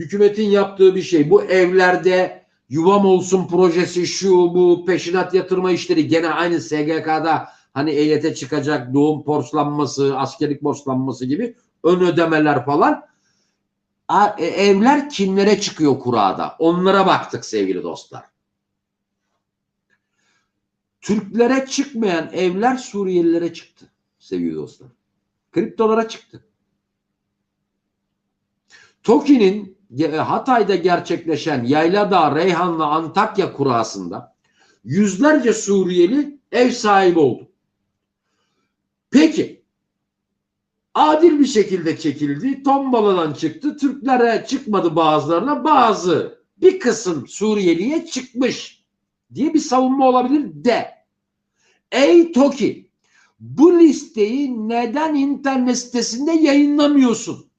hükümetin yaptığı bir şey. Bu evlerde yuvam olsun projesi şu bu peşinat yatırma işleri gene aynı SGK'da hani EYT çıkacak doğum borçlanması, askerlik borçlanması gibi ön ödemeler falan. E, Evler kimlere çıkıyor kurada? Onlara baktık sevgili dostlar. Türklere çıkmayan evler Suriyelilere çıktı sevgili dostlar. Kriptolara çıktı. TOKİ'nin Hatay'da gerçekleşen Yayladağ, Reyhanlı, Antakya kurasında yüzlerce Suriyeli ev sahibi oldu. Peki adil bir şekilde çekildi. Tombaladan çıktı. Türklere çıkmadı bazılarına. Bazı bir kısım Suriyeliye çıkmış diye bir savunma olabilir de. Ey TOKİ bu listeyi neden internet sitesinde yayınlamıyorsun?